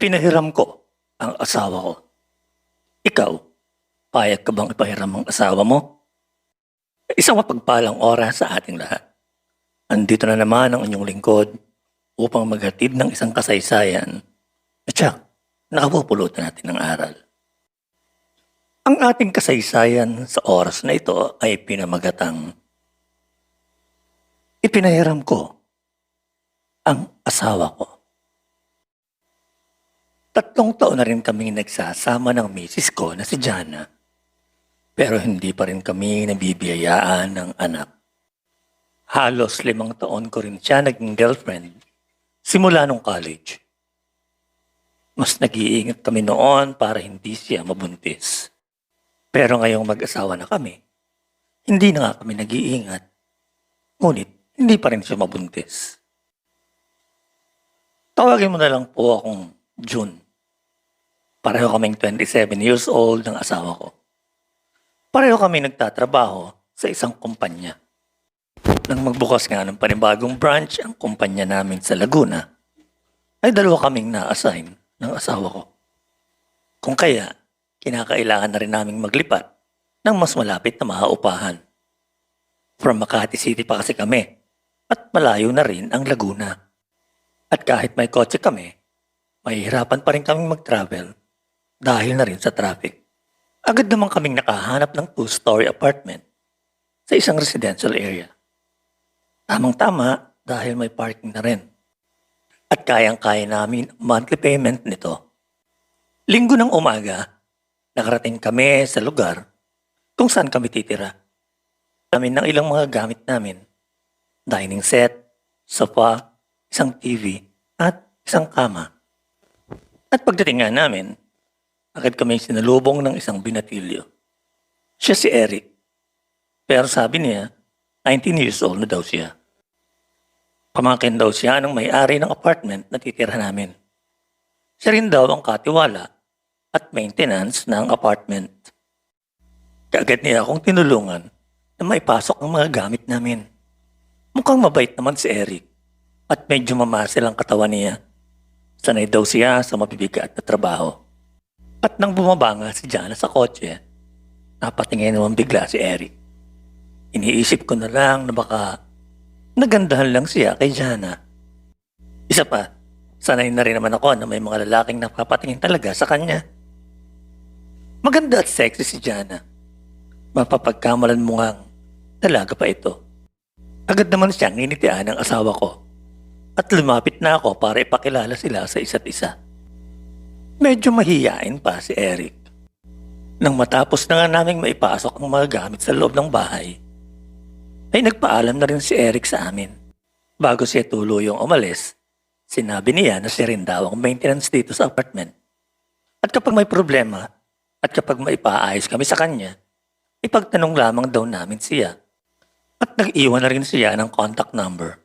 Ipinahiram ko ang asawa ko. Ikaw, payag ka bang ipahiram ang asawa mo? Isang mapagpalang oras sa ating lahat. Andito na naman ang inyong lingkod upang maghatid ng isang kasaysayan at siya, nakapupulutan natin ng aral. Ang ating kasaysayan sa oras na ito ay pinamagatang Ipinahiram ko ang asawa ko. Tatlong taon na rin kaming nagsasama ng misis ko na si Jana. Pero hindi pa rin kami nabibiyayaan ng anak. Halos limang taon ko rin siya naging girlfriend simula nung college. Mas nag-iingat kami noon para hindi siya mabuntis. Pero ngayong mag-asawa na kami, hindi na nga kami nag-iingat. Ngunit hindi pa rin siya mabuntis. Tawagin mo na lang po akong June. Pareho kaming 27 years old ng asawa ko. Pareho kami nagtatrabaho sa isang kumpanya. Nang magbukas nga ng panibagong branch ang kumpanya namin sa Laguna, ay dalawa kaming na-assign ng asawa ko. Kung kaya, kinakailangan na rin naming maglipat ng mas malapit na mahaupahan. From Makati City pa kasi kami at malayo na rin ang Laguna. At kahit may kotse kami, mahihirapan pa rin kaming mag-travel dahil na rin sa traffic. Agad naman kaming nakahanap ng two-story apartment sa isang residential area. Tamang-tama dahil may parking na rin. At kayang-kaya namin monthly payment nito. Linggo ng umaga, nakarating kami sa lugar kung saan kami titira. Namin ng ilang mga gamit namin. Dining set, sofa, isang TV, at isang kama. At pagdating nga namin, agad kami sinalubong ng isang binatilyo. Siya si Eric. Pero sabi niya, 19 years old na daw siya. Pamangkin daw siya ng may-ari ng apartment na titira namin. Siya rin daw ang katiwala at maintenance ng apartment. Kaagad niya akong tinulungan na maipasok ang mga gamit namin. Mukhang mabait naman si Eric at medyo mamasil ang katawan niya. Sanay daw siya sa mabibigat na trabaho. At nang bumaba nga si Jana sa kotse, napatingin naman bigla si Eric. Iniisip ko na lang na baka nagandahan lang siya kay Jana. Isa pa, sanay na rin naman ako na may mga lalaking napapatingin talaga sa kanya. Maganda at sexy si Jana. Mapapagkamalan mo ngang dalaga pa ito. Agad naman siyang ninitian ng asawa ko at lumapit na ako para ipakilala sila sa isa't isa. Medyo mahiyain pa si Eric. Nang matapos na nga naming maipasok ang mga gamit sa loob ng bahay, ay nagpaalam na rin si Eric sa amin. Bago siya tuluyong umalis, sinabi niya na siya rin daw ang maintenance dito sa apartment. At kapag may problema, at kapag maipaayos kami sa kanya, ipagtanong lamang daw namin siya. At nag-iwan na rin siya ng contact number.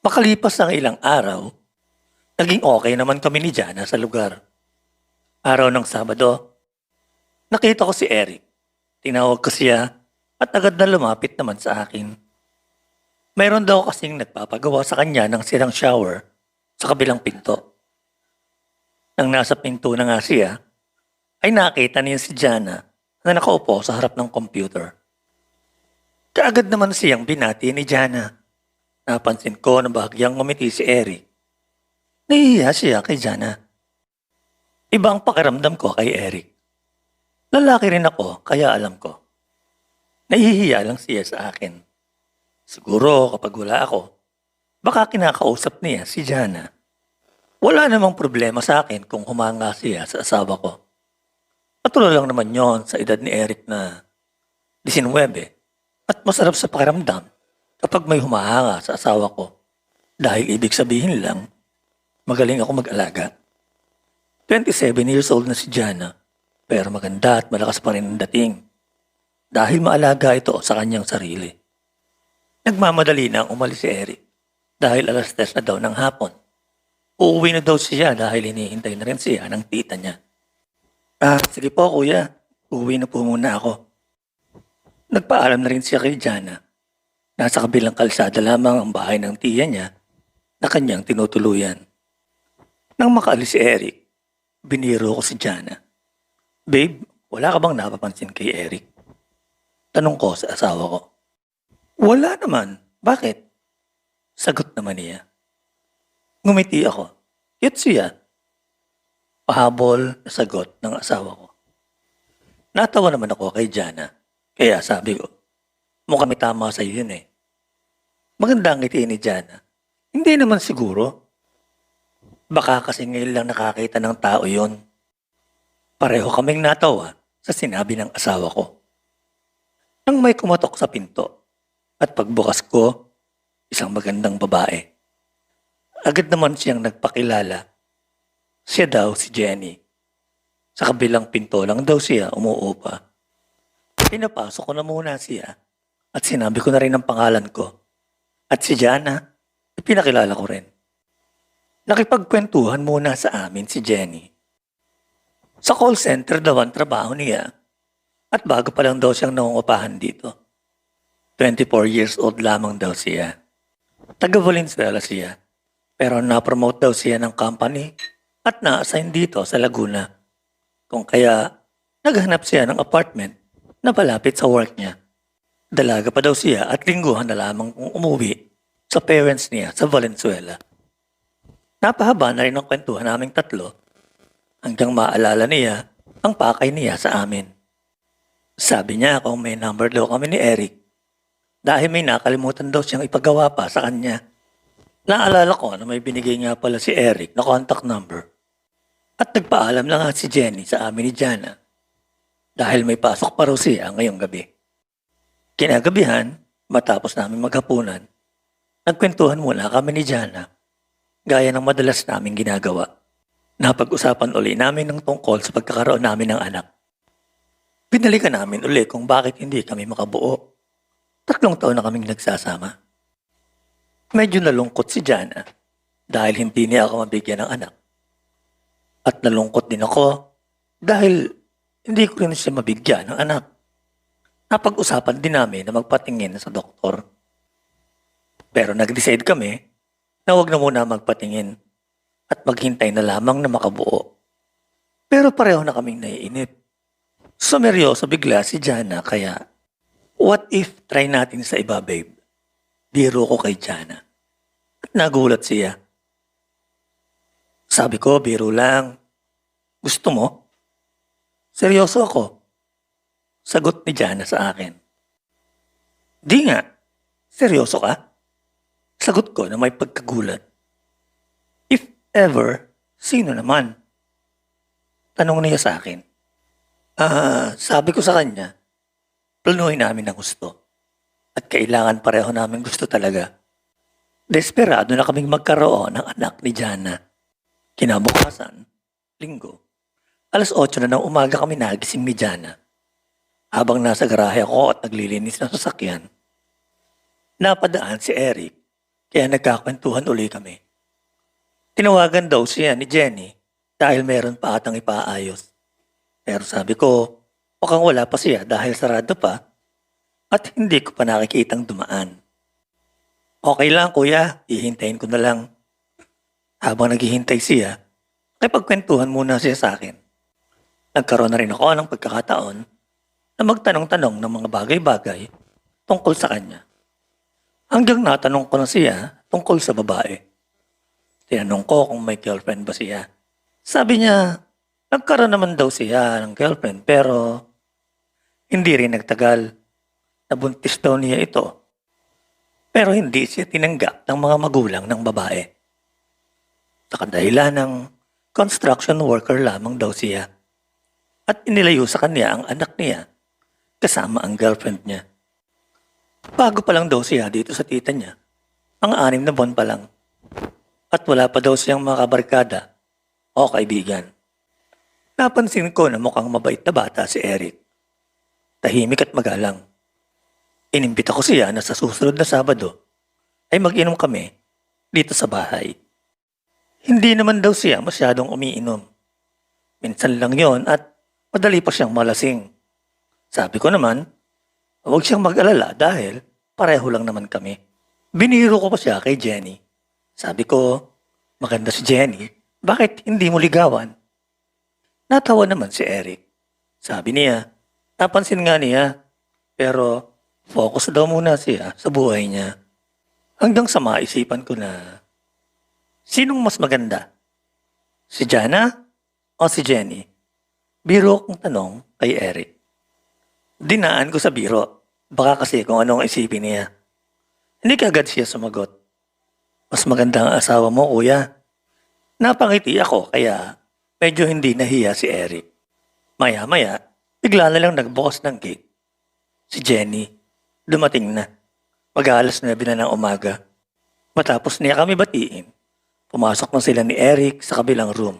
Makalipas ang ilang araw, naging okay naman kami ni Jana sa lugar. Araw ng Sabado, nakita ko si Eric. Tinawag ko siya at agad na lumapit naman sa akin. Mayroon daw kasing nagpapagawa sa kanya ng sirang shower sa kabilang pinto. Nang nasa pinto na nga siya, ay nakita niya si Jana na nakaupo sa harap ng computer. Kaagad naman siyang binati ni Jana. Napansin ko na bahagyang ngumiti si Eric. Nahihiya siya kay Jana. Iba ang pakiramdam ko kay Eric. Lalaki rin ako, kaya alam ko. Nahihiya lang siya sa akin. Siguro kapag wala ako, baka kinakausap niya si Jana. Wala namang problema sa akin kung humanga siya sa asawa ko. Patuloy lang naman yon sa edad ni Eric na 19 at masarap sa pakiramdam kapag may humahanga sa asawa ko. Dahil ibig sabihin lang, magaling ako mag-alaga. 27 years old na si Jana, pero maganda at malakas pa rin ang dating. Dahil maalaga ito sa kanyang sarili. Nagmamadali na umalis si Eric dahil alas 3 na daw ng hapon. Uuwi na daw siya dahil hinihintay na rin siya ng tita niya. Ah, sige po kuya. Uuwi na po muna ako. Nagpaalam na rin siya kay Jana. Nasa kabilang kalsada lamang ang bahay ng tiya niya na kanyang tinutuluyan. Nang makaalis si Eric, biniro ko si Jana. Babe, wala ka bang napapansin kay Eric? Tanong ko sa asawa ko. Wala naman. Bakit? Sagot naman niya. Ngumiti ako. Yet siya. Pahabol na sagot ng asawa ko. Natawa naman ako kay Jana. Kaya sabi ko, mukhang may tama sa yun eh. Maganda ang ngiti ni Jana. Hindi naman siguro. Baka kasi ngayon lang nakakita ng tao yon. Pareho kaming natawa sa sinabi ng asawa ko. Nang may kumatok sa pinto at pagbukas ko, isang magandang babae. Agad naman siyang nagpakilala. Siya daw si Jenny. Sa kabilang pinto lang daw siya umuupa. Pinapasok ko na muna siya at sinabi ko na rin ang pangalan ko. At si Jana, pinakilala ko rin. Nakipagkwentuhan muna sa amin si Jenny. Sa call center daw ang trabaho niya at bago pa lang daw siyang nangungupahan dito. 24 years old lamang daw siya. Taga Valenzuela siya. Pero na-promote daw siya ng company at na-assign dito sa Laguna. Kung kaya, naghanap siya ng apartment na palapit sa work niya. Dalaga pa daw siya at lingguhan na lamang kung umuwi sa parents niya sa Valenzuela. Napahaba na rin ang kwentuhan naming tatlo hanggang maalala niya ang pakay niya sa amin. Sabi niya kung may number daw kami ni Eric dahil may nakalimutan daw siyang ipagawa pa sa kanya. Naalala ko na may binigay nga pala si Eric na contact number. At nagpaalam na nga si Jenny sa amin ni Jana dahil may pasok pa raw siya ngayong gabi. Kinagabihan, matapos namin maghapunan, nagkwentuhan muna kami ni Jana gaya ng madalas namin ginagawa. Napag-usapan uli namin ng tungkol sa pagkakaroon namin ng anak. Pinalikan namin uli kung bakit hindi kami makabuo. Tatlong taon na kaming nagsasama. Medyo nalungkot si Jana dahil hindi niya ako mabigyan ng anak. At nalungkot din ako dahil hindi ko rin siya mabigyan ng anak. Napag-usapan din namin na magpatingin sa doktor. Pero nag-decide kami na huwag na muna magpatingin at maghintay na lamang na makabuo. Pero pareho na kaming naiinip. Sumeryoso bigla si Jana kaya what if try natin sa iba babe? Biro ko kay Jana. At nagulat siya. Sabi ko, biro lang. Gusto mo? Seryoso ako. Sagot ni Jana sa akin. Di nga. Seryoso ka? Sagot ko na may pagkagulat. If ever, sino naman? Tanong niya sa akin. Ah, sabi ko sa kanya, planuhin namin ng gusto. At kailangan pareho namin gusto talaga. Desperado na kaming magkaroon ng anak ni Jana. Kinabukasan, linggo, alas 8 na ng umaga kami nagising ni Jana. Habang nasa garahe ako at naglilinis ng sasakyan, napadaan si Eric kaya nagkakwentuhan uli kami. Tinawagan daw siya ni Jenny dahil meron pa atang ipaayos. Pero sabi ko, mukhang wala pa siya dahil sarado pa at hindi ko pa nakikitang dumaan. Okay lang kuya, hihintayin ko na lang. Habang naghihintay siya, nakipagkwentuhan muna siya sa akin. Nagkaroon na rin ako ng pagkakataon na magtanong-tanong ng mga bagay-bagay tungkol sa kanya. Hanggang natanong ko na siya tungkol sa babae. Tinanong ko kung may girlfriend ba siya. Sabi niya, nagkaroon naman daw siya ng girlfriend pero hindi rin nagtagal. Nabuntis daw niya ito. Pero hindi siya tinanggap ng mga magulang ng babae. Sa kadahilan ng construction worker lamang daw siya. At inilayo sa kanya ang anak niya kasama ang girlfriend niya. Bago pa lang daw siya dito sa tita niya. Ang anim na buwan pa lang. At wala pa daw siyang mga kabarkada o kaibigan. Napansin ko na mukhang mabait na bata si Eric. Tahimik at magalang. Inimbita ko siya na sa susunod na Sabado ay mag-inom kami dito sa bahay. Hindi naman daw siya masyadong umiinom. Minsan lang yon at madali pa siyang malasing. Sabi ko naman, huwag siyang mag-alala dahil pareho lang naman kami. Biniro ko pa siya kay Jenny. Sabi ko, maganda si Jenny bakit hindi mo ligawan? Natawa naman si Eric. Sabi niya, napansin nga niya, pero focus daw muna siya sa buhay niya. Hanggang sa maisipan ko na, sinong mas maganda? Si Jana o si Jenny? Biro kong tanong kay Eric. Dinaan ko sa biro. Baka kasi kung anong isipin niya. Hindi kagad siya sumagot. Mas maganda ang asawa mo, kuya. Napangiti ako kaya medyo hindi nahiya si Eric. Maya-maya, bigla na lang nagbukas ng gate. Si Jenny, dumating na. Mag-aalas 9 na ng umaga. Matapos niya kami batiin, pumasok na sila ni Eric sa kabilang room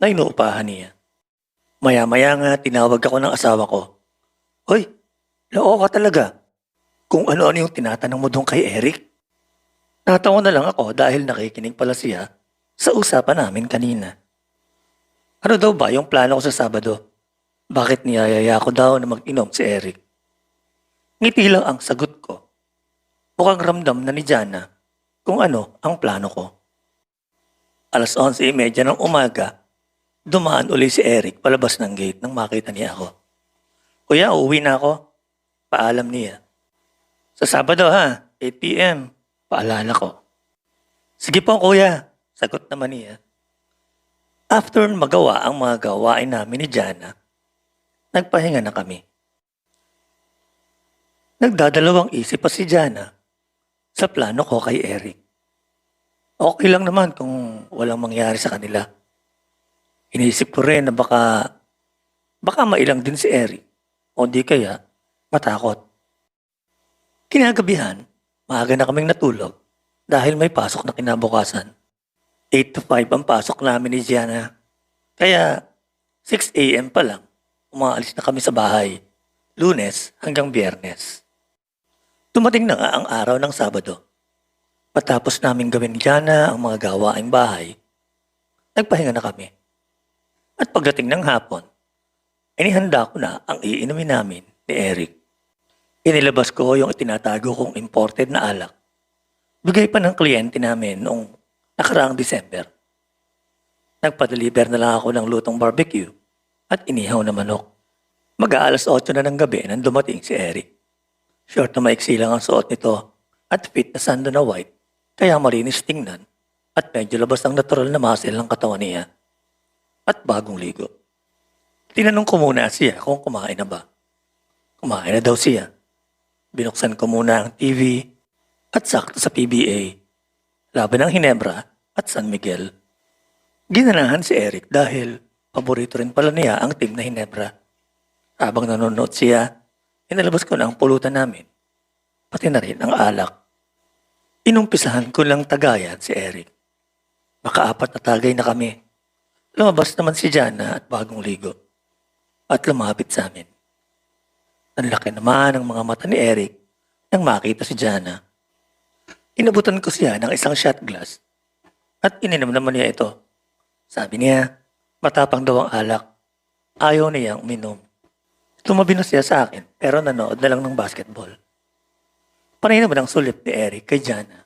na inuupahan niya. Maya-maya nga tinawag ako ng asawa ko. Hoy, loo ka talaga. Kung ano-ano yung tinatanong mo doon kay Eric. Natawa na lang ako dahil nakikinig pala siya sa usapan namin kanina. Ano daw ba yung plano ko sa Sabado? Bakit niyayaya ko daw na mag-inom si Eric? Ngiti lang ang sagot ko. Mukhang ramdam na ni Jana kung ano ang plano ko. Alas 11.30 ng umaga, dumaan uli si Eric palabas ng gate nang makita niya ako. Kuya, uuwi na ako. Paalam niya. Sa Sabado ha, 8pm. Paalala ko. Sige po kuya, sagot naman niya. After magawa ang mga gawain namin ni Jana, nagpahinga na kami. Nagdadalawang isip pa si Jana sa plano ko kay Eric. Okay lang naman kung walang mangyari sa kanila. Iniisip ko rin na baka, baka mailang din si Eric o di kaya matakot. Kinagabihan, maaga na kaming natulog dahil may pasok na kinabukasan. 8 to 5 ang pasok namin ni Gianna. Kaya 6 a.m. pa lang, umaalis na kami sa bahay. Lunes hanggang biyernes. Tumating na nga ang araw ng Sabado. Patapos namin gawin ni Gianna ang mga gawaing bahay, nagpahinga na kami. At pagdating ng hapon, inihanda ko na ang iinumin namin ni Eric. Inilabas ko yung itinatago kong imported na alak. Bigay pa ng kliyente namin noong nakaraang December. Nagpa-deliver na lang ako ng lutong barbecue at inihaw na manok. Mag-aalas 8 na ng gabi nang dumating si Eric. Short na maiksi lang ang suot nito at fit na sando na white kaya malinis tingnan at medyo labas ang natural na muscle ng katawan niya at bagong ligo. Tinanong ko muna siya kung kumain na ba. Kumain na daw siya. Binuksan ko muna ang TV at sakto sa PBA. Laban ng Hinebra at San Miguel. Ginanahan si Eric dahil paborito rin pala niya ang team na Hinebra. Habang nanonood siya, inalabas ko na ang pulutan namin. Pati na rin ang alak. Inumpisahan ko lang tagayan si Eric. Makaapat na tagay na kami. Lumabas naman si Jana at bagong ligo. At lumapit sa amin. Ang laki naman ng mga mata ni Eric nang makita si Jana. Inabutan ko siya ng isang shot glass at ininom naman niya ito. Sabi niya, matapang daw ang alak. Ayaw niyang uminom. Tumabi na siya sa akin pero nanood na lang ng basketball. Panay naman sulit ni Eric kay Jana.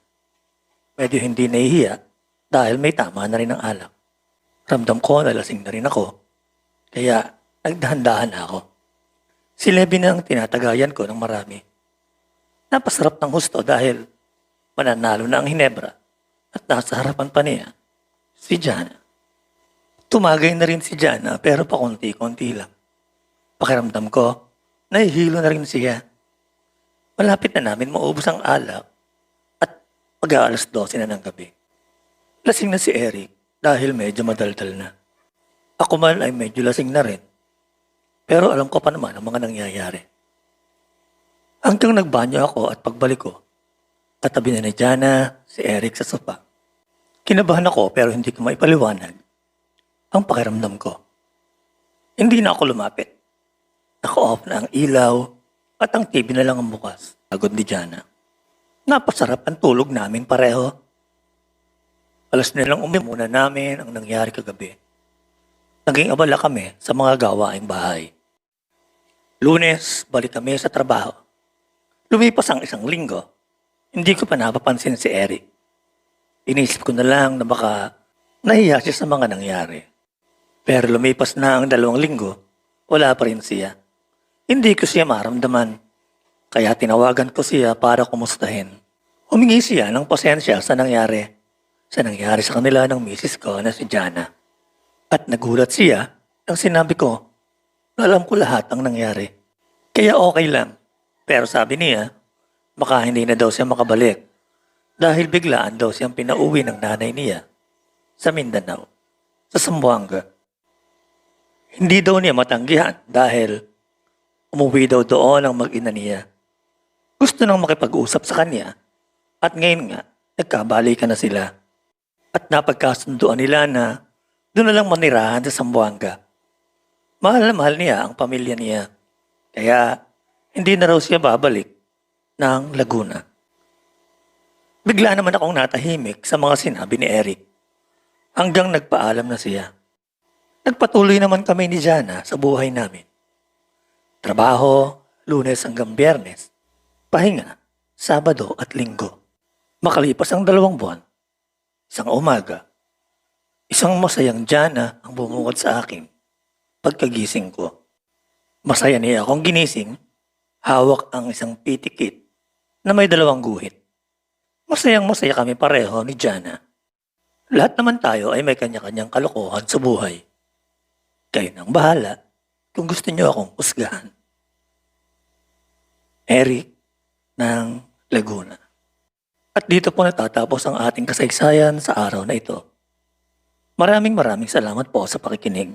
Medyo hindi nahihiya dahil may tama na rin ang alak. Ramdam ko na lasing na rin ako. Kaya nagdahan-dahan na ako. Si Levi na ang tinatagayan ko ng marami. Napasarap ng husto dahil mananalo na ang Hinebra at nasa harapan pa niya si Jana. Tumagay na rin si Jana pero pakunti-kunti lang. Pakiramdam ko, nahihilo na rin siya. Malapit na namin maubos ang alak at mag-aalas 12 na ng gabi. Lasing na si Eric dahil medyo madaldal na. Ako man ay medyo lasing na rin. Pero alam ko pa naman ang mga nangyayari. Hanggang nagbanyo ako at pagbalik ko, katabi na ni Jana, si Eric sa sopa. Kinabahan ako pero hindi ko maipaliwanag ang pakiramdam ko. Hindi na ako lumapit. Naka-off na ang ilaw at ang TV na lang ang bukas. Agod ni Jana. Napasarap ang tulog namin pareho. Alas na lang umimuna namin ang nangyari kagabi. Naging abala kami sa mga gawaing bahay. Lunes, balik kami sa trabaho. Lumipas ang isang linggo. Hindi ko pa napapansin si Eric. Inisip ko na lang na baka Nahiya siya sa mga nangyari. Pero lumipas na ang dalawang linggo, wala pa rin siya. Hindi ko siya maramdaman. Kaya tinawagan ko siya para kumustahin. Humingi siya ng pasensya sa nangyari. Sa nangyari sa kanila ng misis ko na si Jana. At nagulat siya nang sinabi ko alam ko lahat ang nangyari. Kaya okay lang. Pero sabi niya, baka hindi na daw siya makabalik. Dahil biglaan daw siyang pinauwi ng nanay niya sa Mindanao, sa Zamboanga. Hindi daw niya matanggihan dahil umuwi daw doon ang mag-ina niya. Gusto nang makipag-usap sa kanya at ngayon nga, nagkabalikan na sila. At napagkasunduan nila na doon na lang manirahan sa Zamboanga. Mahal na mahal niya ang pamilya niya. Kaya hindi na raw siya babalik ng Laguna. Bigla naman akong natahimik sa mga sinabi ni Eric. Hanggang nagpaalam na siya. Nagpatuloy naman kami ni Jana sa buhay namin. Trabaho, lunes hanggang biyernes. Pahinga, sabado at linggo. Makalipas ang dalawang buwan. Isang umaga, isang masayang Jana ang bumungad sa akin pagkagising ko. Masaya niya akong ginising, hawak ang isang pitikit na may dalawang guhit. Masayang masaya kami pareho ni Jana. Lahat naman tayo ay may kanya-kanyang kalokohan sa buhay. Kayo nang bahala kung gusto niyo akong usgahan. Eric ng Laguna. At dito po natatapos ang ating kasaysayan sa araw na ito. Maraming maraming salamat po sa pakikinig.